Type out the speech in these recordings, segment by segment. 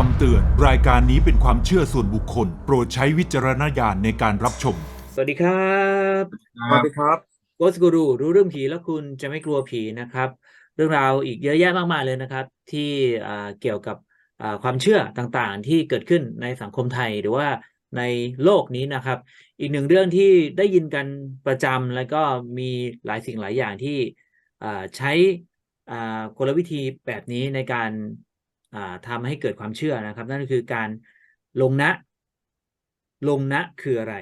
คำเตือน รายการนี้เป็นความเชื่อส่วนบุคคล โปรดใช้วิจารณญาณในการรับชม สวัสดีครับสวัสดีครับโกสกูรูรู้เรื่องผีแล้วคุณจะไม่กลัวผีนะครับ เรื่องราวอีกเยอะแยะมากมายเลยนะครับ ที่อ่าเกี่ยวกับอ่าความเชื่อต่างๆ ที่เกิดขึ้นในสังคมไทยหรือว่าในโลกนี้นะครับ อีกหนึ่งเรื่องที่ได้ยินกันประจำแล้วก็มีหลายสิ่งหลายอย่างที่อ่าใช้อ่ากลวิธีแบบนี้ในการ อ่าทำให้เกิดความเชื่อนะครับ นั่นก็คือการลงนะ ลงนะคืออะไร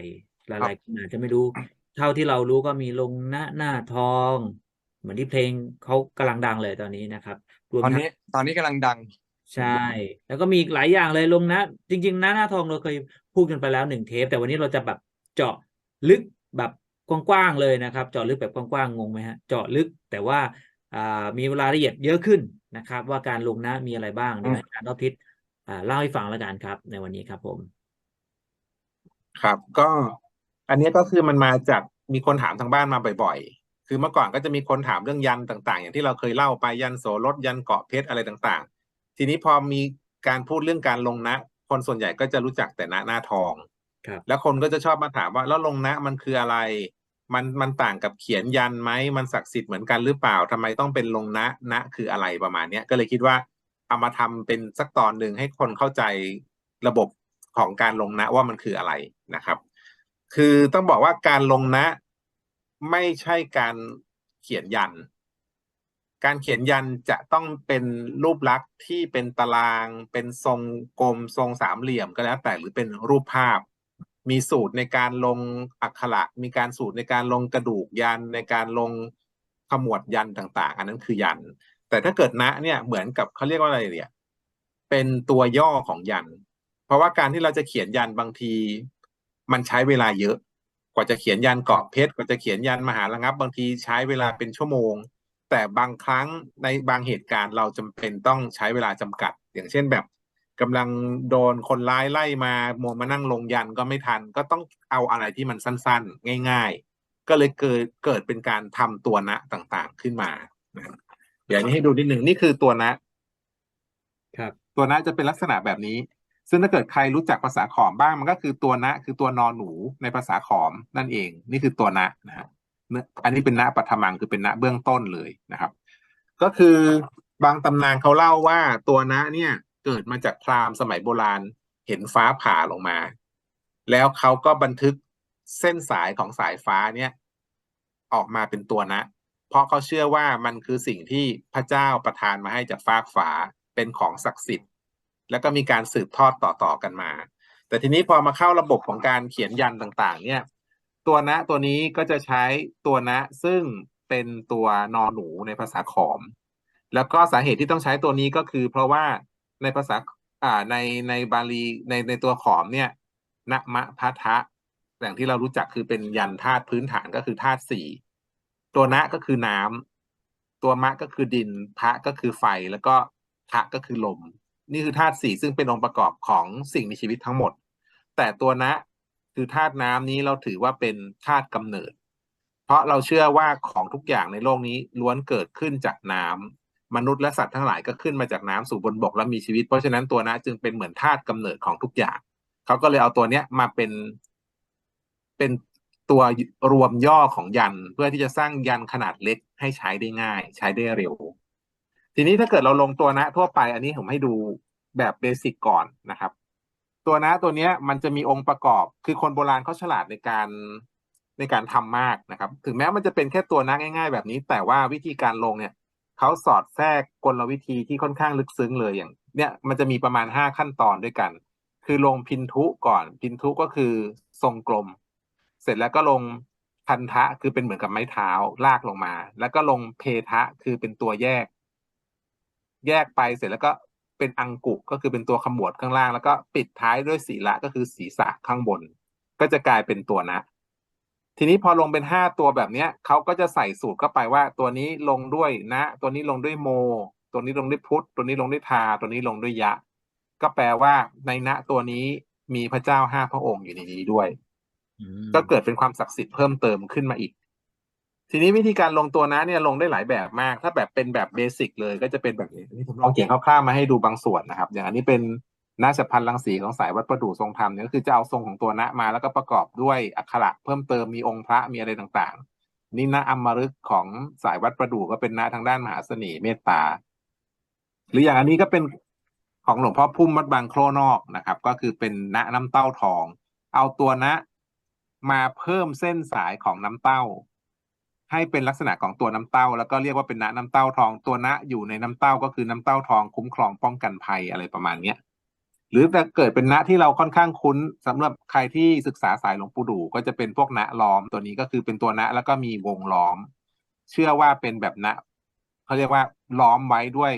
หลายๆคนอาจจะไม่รู้ เท่าที่เรารู้ก็มีลงนะหน้าทอง เหมือนที่เพลงเขากำลังดังเลยตอนนี้นะครับรวมตอนทั้งนี้ตอนนี้กำลังดัง ใช่ แล้วก็มีอีกหลายอย่างเลยลงนะ จริง ๆ หน้าหน้าทองเราเคยพูดกันไปแล้วหนึ่งเทป แต่วันนี้เราจะแบบเจาะลึกแบบกว้างๆเลยนะครับ เจาะลึกแบบกว้างๆงงไหมฮะ เจาะลึกแต่ว่าอ่า มีรายละเอียดเยอะขึ้นนะครับ ว่าการลงนะมีอะไรบ้างเดี๋ยวให้อาจารย์รอบทิศอ่าเล่าให้ฟังแล้วกันครับ ในวันนี้ครับผม ครับ ก็อันนี้ก็คือมันมาจากมีคนถามทางบ้านมาบ่อย ๆ คือเมื่อก่อนก็จะมีคนถามเรื่องยันต่าง ๆ อย่างที่เราเคยเล่าไปยันโสรถยันเกาะเพชรอะไรต่างๆ ทีนี้พอมีการพูดเรื่องการลงนะ คนส่วนใหญ่ก็จะรู้จักแต่นะหน้าทองครับแล้วคนก็จะชอบมาถามว่าแล้วลงนะมันคืออะไร มันมันต่างกับเขียนยันไหมมันศักดิ์สิทธิ์เหมือนกันหรือเปล่าทำไมต้องเป็นลงนะนะคืออะไรประมาณเนี้ยก็เลยคิดว่าเอามาทำเป็นสักตอนหนึ่งให้คนเข้าใจระบบของการลงนะว่ามันคืออะไรนะครับ คือต้องบอกว่าการลงนะไม่ใช่การเขียนยัน การเขียนยันจะต้องเป็นรูปลักษณ์ที่เป็นตาราง เป็นทรงกลมทรงสามเหลี่ยมก็แล้วแต่หรือเป็นรูปภาพ มีสูตรในการลงอักขระมีการสูตรในการลงกระดูกยันในการลงขมวดยันต่างๆ อันนั้นคือยัน แต่ถ้าเกิดนะเนี่ยเหมือนกับเขาเรียกว่าอะไรเนี่ย เป็นตัวย่อของยัน เพราะว่าการที่เราจะเขียนยันบางที มันใช้เวลาเยอะ กว่าจะเขียนยันเกาะเพชรกว่าจะเขียนยันมหาระงับ บางทีใช้เวลาเป็นชั่วโมง แต่บางครั้งในบางเหตุการณ์เราจำเป็นต้องใช้เวลาจำกัด อย่างเช่นแบบ กำลังโดนคนร้ายไล่มาโมวมานั่งลงยันก็ไม่ทัน ก็ต้องเอาอะไรที่มันสั้นๆ ง่าย ๆ ก็เลยเกิดเกิดเป็นการทำตัวนะต่างๆขึ้นมานะครับเดี๋ยวนี้ให้ดูนิดหนึ่งนี่คือตัวนะ ครับตัวนะจะเป็นลักษณะแบบนี้ ซึ่งถ้าเกิดใครรู้จักภาษาขอมบ้างมันก็คือตัวนะ คือตัวนอนหนูในภาษาขอมนั่นเอง นี่คือตัวนะนะฮะเนื้ออันนี้เป็นนะปัทมังคือเป็นนะเบื้องต้นเลยนะครับ ก็คือบางตำนานเขาเล่าว่าตัวนะเนี่ย เกิดมาจากพราหมณ์สมัยโบราณเห็นฟ้าผ่าลงมา แล้วเขาก็บันทึกเส้นสายของสายฟ้าเนี่ย ออกมาเป็นตัวนะ เพราะเขาเชื่อว่ามันคือสิ่งที่พระเจ้าประทานมาให้จากฟากฟ้าเป็นของศักดิ์สิทธิ์ แล้วก็มีการสืบทอดต่อๆกันมา แต่ทีนี้พอมาเข้าระบบของการเขียนยันต่างๆ เนี่ย ตัวนะตัวนี้ก็จะใช้ตัวนะ ซึ่งเป็นตัวนอหนูในภาษาขอม แล้วก็สาเหตุที่ต้องใช้ตัวนี้ก็คือ เพราะว่า ในภาษาอ่าในในบาลีในในตัวขอมเนี่ยนะมะพัทะอย่างที่เรารู้จักคือเป็นยันธาตุพื้นฐานก็คือธาตุสี่ตัวนะก็คือน้ำตัวมะก็คือดินพระก็คือไฟแล้วก็ทะก็คือลม นี่คือธาตุสี่ซึ่งเป็นองค์ประกอบของสิ่งมีชีวิตทั้งหมด แต่ตัวนะคือธาตุน้ำนี้เราถือว่าเป็นธาตุกำเนิด เพราะเราเชื่อว่าของทุกอย่างในโลกนี้ล้วนเกิดขึ้นจากน้ำ มนุษย์และสัตว์ทั้งหลายก็ขึ้นมาจากน้ำสู่บนบกและมีชีวิต เพราะฉะนั้นตัวนะจึงเป็นเหมือนธาตุกำเนิดของทุกอย่าง เขาก็เลยเอาตัวเนี้ยมาเป็นเป็นตัวรวมย่อของยันเพื่อที่จะสร้างยันขนาดเล็กให้ใช้ได้ง่าย ใช้ได้เร็ว ทีนี้ถ้าเกิดเราลงตัวนะทั่วไปอันนี้ผมให้ดูแบบเบสิกก่อนนะครับ ตัวนะตัวเนี้ยมันจะมีองค์ประกอบ คือคนโบราณเขาฉลาดในการในการทำมากนะครับ ถึงแม้มันจะเป็นแค่ตัวนะง่าย ๆ แบบนี้ แต่ว่าวิธีการลงเนี่ย เขาสอดแทรกกลวิธีที่ค่อนข้างลึกซึ้งเลยอย่าง เนี่ยมันจะมีประมาณห้าขั้นตอนด้วยกัน คือลงพินทุก่อนพินทุก็คือทรงกลม เสร็จแล้วก็ลงพันธะคือเป็นเหมือนกับไม้เท้าลากลงมา แล้วก็ลงเพทะคือเป็นตัวแยก แยกไปเสร็จแล้วก็เป็นอังกุก็คือเป็นตัวขมวดข้างล่าง แล้วก็ปิดท้ายด้วยศีละก็คือศีรษะข้างบน ก็จะกลายเป็นตัวนะ ทีนี้พอลงเป็นห้าตัวแบบเนี้ยเขาก็จะใส่สูตรเข้าไปว่า ตัวนี้ลงด้วยนะ ตัวนี้ลงด้วยโม ตัวนี้ลงด้วยพุทธตัวนี้ลงด้วยทา ตัวนี้ลงด้วยยะ ก็แปลว่าในนะตัวนี้มีพระเจ้าห้าพระองค์อยู่ในนี้ด้วยอืมก็เกิดเป็นความศักดิ์สิทธิ์เพิ่มเติมขึ้นมาอีก ทีนี้วิธีการลงตัวนะเนี่ยลงได้หลายแบบมาก ถ้าแบบเป็นแบบเบสิกเลยก็จะเป็นแบบนี้อันนี้ผมลองเขียนคร่าวๆมาให้ดูบางส่วนนะครับ อย่างอันนี้เป็น ณฉับพันรังสีของสายวัดประดู่ทรงธรรมเนี่ยก็คือจะเอาทรงของตัวณมาแล้วก็ประกอบด้วยอักขระเพิ่มเติมมีองค์พระมีอะไรต่างๆ นี่ณอมฤกษ์ของสายวัดประดู่ก็เป็นณทางด้านมหาเสน่ห์เมตตา หรืออย่างอันนี้ก็เป็นของหลวงพ่อพุ่มวัดบางโครนอกนะครับ ก็คือเป็นณน้ำเต้าทอง เอาตัวณมาเพิ่มเส้นสายของน้ำเต้า ให้เป็นลักษณะของตัวน้ำเต้า แล้วก็เรียกว่าเป็นณน้ำเต้าทอง ตัวณอยู่ในน้ำเต้าก็คือน้ำเต้าทองคุ้มครองป้องกันภัยอะไรประมาณเนี้ย หรือแต่เกิดเป็นณที่เราค่อนข้างคุ้นสำหรับใครที่ศึกษาสายหลวงปู่ดูก็จะเป็นพวกณล้อมตัวนี้ก็คือเป็นตัวณแล้วก็มีวงล้อม เชื่อว่าเป็นแบบณเขาเรียกว่าล้อมไว้ด้วย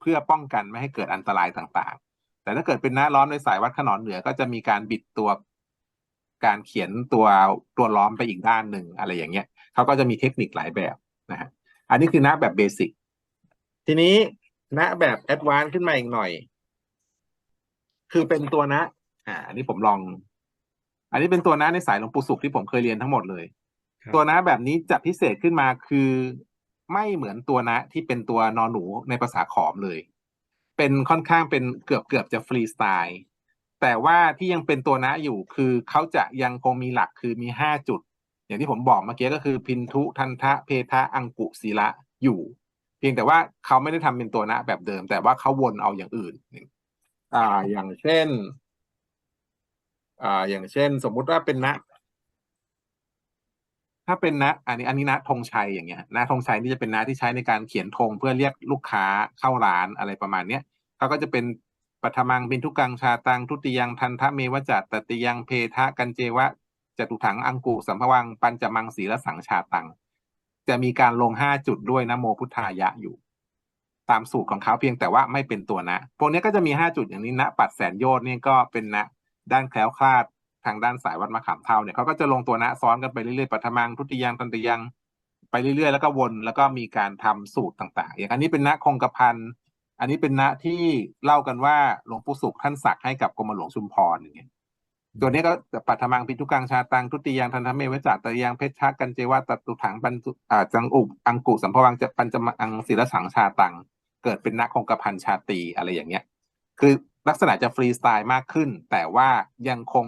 เพื่อป้องกันไม่ให้เกิดอันตรายต่างๆ แต่ถ้าเกิดเป็นณล้อมในสายวัดขนอนเหนือก็จะมีการบิดตัวการเขียนตัวตัวล้อมไปอีกด้านหนึ่งอะไรอย่างเงี้ยเขาก็จะมีเทคนิคหลายแบบนะฮะอันนี้คือณแบบเบสิกทีนี้ณแบบแอดวานซ์ขึ้นมาอีกหน่อย คือเป็นตัวนะ อ่า อันนี้ผมลอง อันนี้เป็นตัวนะในสายหลวงปู่สุขที่ผมเคยเรียนทั้งหมดเลยครับตัวนะแบบนี้จะพิเศษขึ้นมาคือไม่เหมือนตัวนะที่เป็นตัวนอนหนูในภาษาขอมเลย เป็นค่อนข้างเป็นเกือบเกือบจะฟรีสไตล์ แต่ว่าที่ยังเป็นตัวนะอยู่คือเขาจะยังคงมีหลักคือมีห้าจุด อย่างที่ผมบอกเมื่อกี้ก็คือพินทุทันทะเพทะอังกุศีละอยู่ เพียงแต่ว่าเขาไม่ได้ทำเป็นตัวนะแบบเดิม แต่ว่าเขาวนเอาอย่างอื่น อ่าอย่างเช่น อ่าอย่างเช่น สมมุติว่าเป็นนะถ้าเป็นนะอันนี้อันนี้นะธงชัยอย่างเงี้ยนะธงชัยนี่จะเป็นนะที่ใช้ในการเขียนธงเพื่อเรียกลูกค้าเข้าร้านอะไรประมาณเนี้ยเขาก็จะเป็นปัทมังบินทุกังชาตังทุติยังทันทะเมวจัตตติยังเพทะกันเจวะจตุถังอังกุสัมภวังปัญจมังศีลสังชาตัง จะมีการลงห้าจุดด้วยนะโมพุทธายะอยู่ ตามสูตรของเขาเพียงแต่ว่าไม่เป็นตัวนะพวกนี้ก็จะมีห้าจุดอย่างนี้นะ ปัดแสนโยชน์นี่ก็เป็นนะ ด้านแคล้วคลาดทางด้านสายวัดมะขามเท่าเนี่ยเขาก็จะลงตัวนะซ้อนกันไปเรื่อยๆปัทมังทุติยังทันติยังไปเรื่อยๆ แล้วก็วนแล้วก็มีการทำสูตรต่าง ๆ อย่างอันนี้เป็นนะคงกระพันอันนี้เป็นนะที่เล่ากันว่าหลวงปู่สุขท่านสักให้กับกรมหลวงชุมพรอย่างเงี้ยตัวนี้ก็ปัทมังพิทุกังชาตังทุติยังทันทเมวจัตตยังเพชรชักกันเจวะตัตุถังปันอังอุบอังกุสัมภวังจะปัญจมังศิลสังชาตัง เกิดเป็นนักคงกระพันชาตรีอะไรอย่างเงี้ย คือลักษณะจะฟรีสไตล์มากขึ้น แต่ว่ายังคง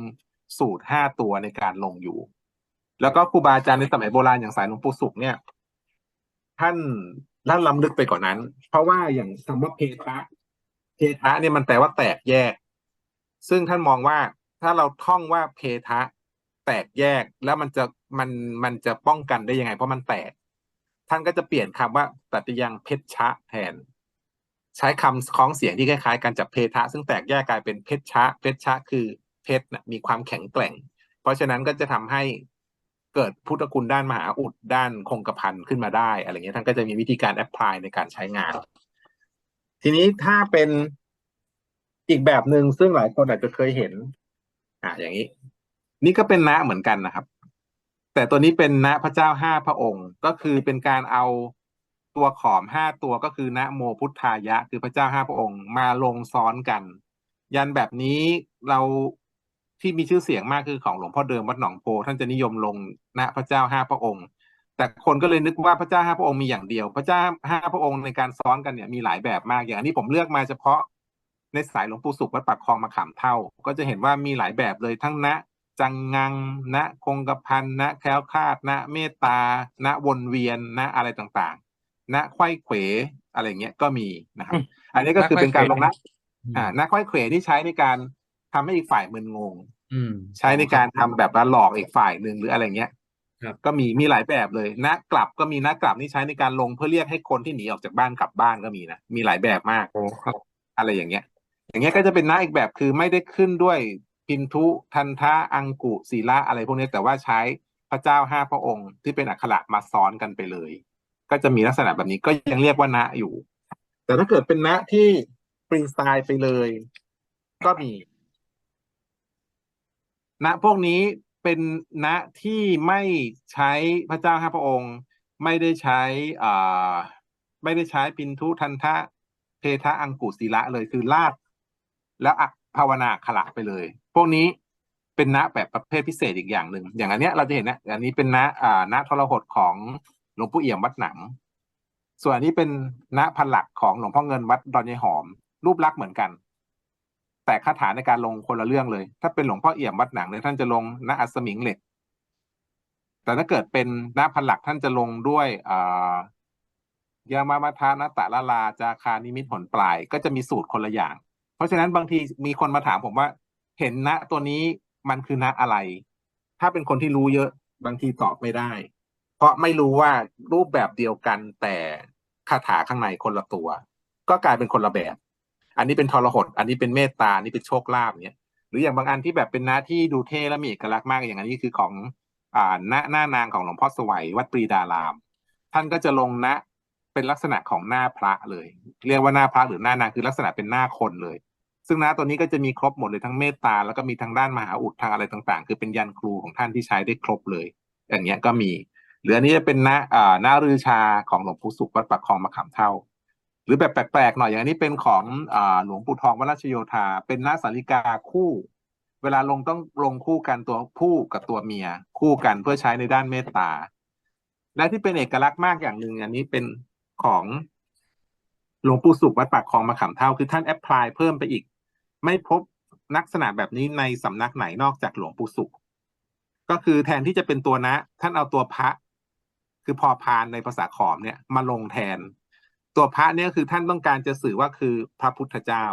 สูตรห้าตัวในการลงอยู่ แล้วก็ครูบาอาจารย์ในสมัยโบราณอย่างสายหลวงปู่สุขเนี่ย ท่านท่านล้ำลึกไปกว่านนั้น เพราะว่าอย่างคำว่าเพทะเพทะเนี่ยมันแปลว่าแตกแยก ซึ่งท่านมองว่าถ้าเราท่องว่าเพทะ แตกแยกแล้วมันจะมันมันจะป้องกันได้ยังไง เพราะมันแตก ท่านก็จะเปลี่ยนคำว่าตัติยังเพชชะแทน ใช้คำคล้องเสียงที่คล้ายๆกันจากเพทะ ซึ่งแตกแยกกลายเป็นเพชชะ เพชชะคือเพชรนะมีความแข็งแกร่ง เพราะฉะนั้นก็จะทำให้เกิดพุทธคุณด้านมหาอุดด้านคงกระพันขึ้นมาได้อะไรเงี้ยท่านก็จะมีวิธีการแอพพลายในการใช้งาน ทีนี้ถ้าเป็นอีกแบบหนึ่งซึ่งหลายคนอาจจะเคยเห็น อ่าอย่างนี้ นี่ก็เป็นนะเหมือนกันนะครับ แต่ตัวนี้เป็นนะพระเจ้าห้าพระองค์ ก็คือเป็นการเอา ตัวขอมห้าตัวก็คือนะโมพุทธายะ คือพระเจ้าห้าพระองค์มาลงซ้อนกัน ยันแบบนี้เราที่มีชื่อเสียงมากคือของหลวงพ่อเดิมวัดหนองโพท่านจะนิยมลงนะพระเจ้าห้าพระองค์ แต่คนก็เลยนึกว่าพระเจ้าห้าพระองค์มีอย่างเดียว พระเจ้าห้าพระองค์ในการซ้อนกันเนี่ยมีหลายแบบมากอย่างนี้ผมเลือกมาเฉพาะในสายหลวงปู่สุขวัดปากคลองมะขามเท่า ก็จะเห็นว่ามีหลายแบบเลยทั้งณจังงังณคงกระพันณแคล้วคลาดณเมตตาณวนเวียนณอะไรต่าง ณไขว้เขวอะไรเงี้ยก็มีนะครับ อันนี้ก็คือเป็นการลงนะอ่าณไขว้เขวที่ใช้ในการทำให้อีกฝ่ายมึนงงอืมใช้ในการทำแบบว่าหลอกอีกฝ่ายหนึ่งหรืออะไรเงี้ยครับก็มีมีหลายแบบเลยนะกลับก็มีนะกลับนี่ใช้ในการลงเพื่อเรียกให้คนที่หนีออกจากบ้านกลับบ้านก็มีนะมีหลายแบบมากโอ้ครับอะไรอย่างเงี้ย อย่างเงี้ยก็จะเป็นนะอีกแบบคือไม่ได้ขึ้นด้วยพินทุทันทะอังกุศีละอะไรพวกนี้แต่ว่าใช้พระเจ้าห้าพระองค์ที่เป็นอักขระมาซ้อนกันไปเลย ก็จะมีลักษณะแบบนี้ก็ยังเรียกว่านะอยู่ แต่ถ้าเกิดเป็นนะที่ฟรีสไตล์ไปเลย ก็มีณพวกนี้เป็นณที่ไม่ใช้พระเจ้าห้าพระองค์ ไม่ได้ใช้อ่าไม่ได้ใช้ปินทุทันทะเพทะอังกุศิละเลยคือลาดแล้วอักภาวนาขระไปเลย พวกนี้เป็นณแบบประเภทพิเศษอีกอย่างหนึ่งอย่างอันเนี้ยเราจะเห็นนะอันนี้เป็นณอ่าณทรหดของ หลวงปู่เอี่ยมวัดหนังส่วนอันนี้เป็นณพันหลักของหลวงพ่อเงินวัดดอนยายหอม รูปลักษณ์เหมือนกัน แต่คาถาในการลงคนละเรื่องเลย ถ้าเป็นหลวงพ่อเอี่ยมวัดหนังเนี่ยท่านจะลงณอัสมิงเหล็ก แต่ถ้าเกิดเป็นณพันหลักท่านจะลงด้วยอ่ายามามาทานาตะละลาจาคานิมิตผลปลาย ก็จะมีสูตรคนละอย่าง เพราะฉะนั้นบางทีมีคนมาถามผมว่า เห็นณตัวนี้มันคือณอะไร ถ้าเป็นคนที่รู้เยอะบางทีตอบไม่ได้ ราะไม่รู้ว่ารูปแบบเดียวกันแต่คาถาข้างในคนละตัว ก็กลายเป็นคนละแบบ อันนี้เป็นทรหด อันนี้เป็นเมตตาอันนี้เป็นโชคลาภเนี่ยหรืออย่างบางอันที่แบบเป็นหน้าที่ดูเท่และมีเอกลักษณ์มากอย่างอันนี้คือของอ่าหน้าหน้านางของหลวงพ่อสวัยวัดปรีดาราม ท่านก็จะลงหน้าเป็นลักษณะของหน้าพระเลย เรียกว่าหน้าพระหรือหน้านางคือลักษณะเป็นหน้าคนเลย ซึ่งน้าตัวนี้ก็จะมีครบหมดเลยทั้งเมตตาแล้วก็มีทางด้านมหาอุดทางอะไรต่างๆ คือเป็นยันครูของท่านที่ใช้ได้ครบเลย อย่างเงี้ยก็มี หรืออันนี้จะเป็นหน้าอ่าหน้ารือชาของหลวงปู่สุขวัดปักคลองมะขามเท่า หรือแบบแปลกๆหน่อยอย่างนนี้เป็นของอ่าหลวงปู่ทองวัดราชโยธา เป็นหน้าสาริกาคู่ เวลาลงต้องลงคู่กันตัวผู้กับตัวเมีย คู่กันเพื่อใช้ในด้านเมตตา และที่เป็นเอกลักษณ์มากอย่างหนึ่งอันนี้เป็นของหลวงปู่สุขวัดปากคลองมะขามเท่าคือท่านแอพพลายเพิ่มไปอีก ไม่พบลักษณะแบบนี้ในสำนักไหนนอกจากหลวงปู่สุข ก็คือแทนที่จะเป็นตัวนะ ท่านเอาตัวพระ คือพอพานในภาษาขอมเนี่ยมาลงแทน ตัวพระเนี่ยคือท่านต้องการจะสื่อว่าคือพระพุทธเจ้า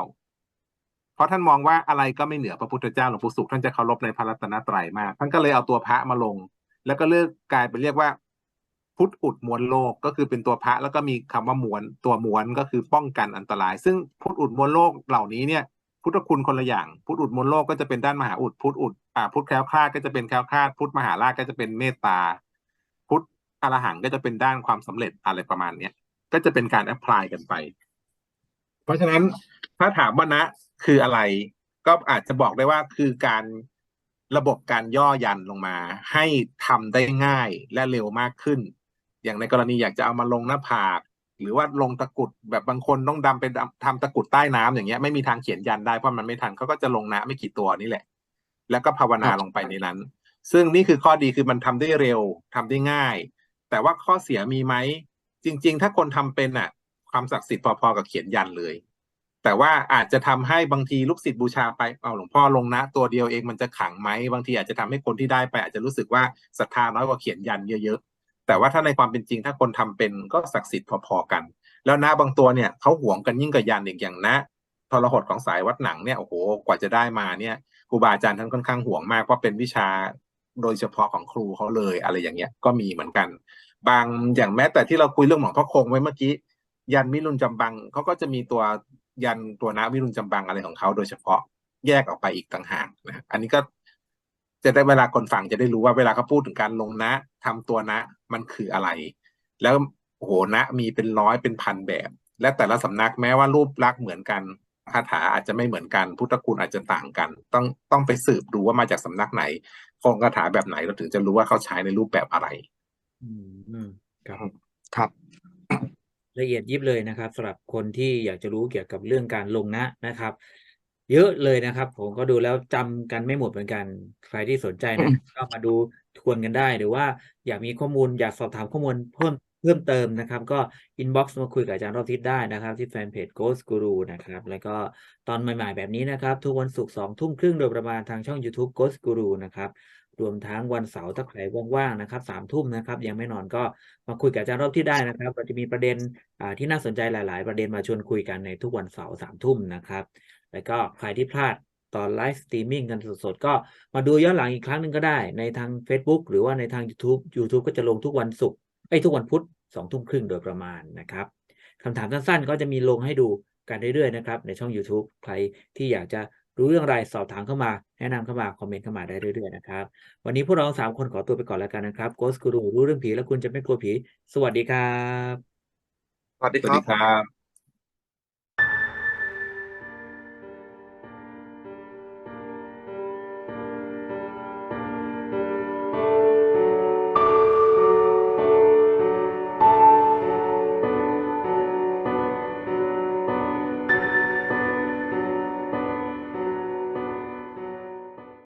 เพราะท่านมองว่าอะไรก็ไม่เหนือพระพุทธเจ้าหลวงปู่สุขท่านจะเคารพในพระรัตนตรัยมากท่านก็เลยเอาตัวพระมาลง แล้วก็เลือกกลายเป็นเรียกว่า พุทธอุดมวลโลกก็คือเป็นตัวพระแล้วก็มีคำว่ามวลตัวมวลก็คือป้องกันอันตราย ซึ่งพุทธอุดมวลโลกเหล่านี้เนี่ยพุทธคุณคนละอย่าง พุทธอุดมวลโลกก็จะเป็นด้านมหาอุด พุทธอุดอ่าพุทธแคล้วคลาดก็จะเป็นแคล้วคลาด พุทธมหาราชก็จะเป็นเมตตา อรหังก็จะเป็นด้านความสำเร็จอะไรประมาณเนี้ยก็จะเป็นการแอพพลายกันไป เพราะฉะนั้นถ้าถามว่านะคืออะไร ก็อาจจะบอกได้ว่าคือการระบบการย่อยันลงมา ให้ทำได้ง่ายและเร็วมากขึ้น อย่างในกรณีอยากจะเอามาลงหน้าผาก หรือว่าลงตะกุดแบบบางคนต้องดำไปดำทำตะกุดใต้น้ำอย่างเงี้ยไม่มีทางเขียนยันได้เพราะมันไม่ทันเขาก็จะลงนะไม่กี่ตัวนี่แหละ แล้วก็ภาวนาลงไปในนั้น ซึ่งนี่คือข้อดีคือมันทำได้เร็วทำได้ง่าย แต่ว่าข้อเสียมีไหม จริง ๆ ถ้าคนทำเป็นอะ ความศักดิ์สิทธิ์พอๆกับเขียนยันเลย แต่ว่าอาจจะทำให้บางทีลูกศิษย์บูชาไปเอาหลวงพ่อลงนะ ตัวเดียวเองมันจะขังไหมบางทีอาจจะทำให้คนที่ได้ไป อาจจะรู้สึกว่าศรัทธาน้อยกว่าเขียนยันเยอะๆแต่ว่าถ้าในความเป็นจริงถ้าคนทำเป็นก็ศักดิ์สิทธิ์พอๆกัน แล้วนะบางตัวเนี่ยเขาหวงกันยิ่งกับยันอีกอย่างนะทรหดของสายวัดหนังเนี่ยโอ้โหกว่าจะได้มาเนี่ยครูบาอาจารย์ท่านค่อนข้างห่วงมากเพราะเป็นวิชาโดยเฉพาะของครูเขาเลยอะไรอย่างเงี้ยก็มีเหมือนกัน บางอย่างแม้แต่ที่เราคุยเรื่องหลวงพ่อคงไว้เมื่อกี้ ยันวิรุณจำบังเขาก็จะมีตัวยันตัวนะวิรุณจำบังอะไรของเขาโดยเฉพาะแยกออกไปอีกต่างหากนะอันนี้ก็จะได้เวลาคนฟังจะได้รู้ว่าเวลาเขาพูดถึงการลงนะทำตัวนะมันคืออะไร แล้วโหนะมีเป็นร้อยเป็นพันแบบ และแต่ละสำนักแม้ว่ารูปลักษณ์เหมือนกันคาถาอาจจะไม่เหมือนกัน พุทธคุณอาจจะต่างกัน ต้องต้องไปสืบดูว่ามาจากสำนักไหนโครงคาถาแบบไหนเราถึงจะรู้ว่าเขาใช้ในรูปแบบอะไร อืมอืมครับ ครับ ละเอียดยิบเลยนะครับสำหรับคนที่อยากจะรู้เกี่ยวกับเรื่องการลงนะนะครับ เยอะเลยนะครับ ผมก็ดูแล้วจำกันไม่หมดเหมือนกัน ใครที่สนใจนะ ก็มาดูทวนกันได้ หรือว่าอยากมีข้อมูลอยากสอบถามข้อมูลเพิ่มเพิ่มเติมนะครับ ก็อินบ็อกซ์มาคุยกับอาจารย์รอบทิศได้นะครับ ที่แฟนเพจ Ghost Guru นะครับ แล้วก็ตอนใหม่ๆแบบนี้นะครับ ทุกวันศุกร์สองทุ่มครึ่งโดยประมาณทางช่อง YouTube Ghost Guru นะครับ รวมทั้งวันเสาร์ถ้าใครว่างๆนะครับสามทุ่มนะครับ ยังไม่นอนก็มาคุยกับอาจารย์รอบที่ได้นะครับ เราจะมีประเด็นที่น่าสนใจหลาย ๆ ประเด็นมาชวนคุยกันในทุกวันเสาร์สามทุ่มนะครับ แล้วก็ใครที่พลาดตอนไลฟ์สตรีมมิ่งกันสดๆ ก็มาดูย้อนหลังอีกครั้งหนึ่งก็ได้ ในทาง Facebook หรือว่าในทาง YouTube YouTube ก็จะลงทุกวันศุกร์ไอ้ทุกวันพุธสองทุ่มครึ่งโดยประมาณนะครับคำถามสั้นๆ ก็จะมีลงให้ดูกันเรื่อยๆนะครับในช่อง YouTube ใครที่อยากจะ รู้เรื่องอะไรสอบถามเข้ามา แนะนำเข้ามา คอมเมนต์เข้ามาได้เรื่อยๆนะครับ วันนี้พวกเราสามคนขอตัวไปก่อนแล้วกันนะครับโกสกูรูรู้เรื่องผีแล้วคุณจะไม่กลัวผี สวัสดีครับ สวัสดีครับ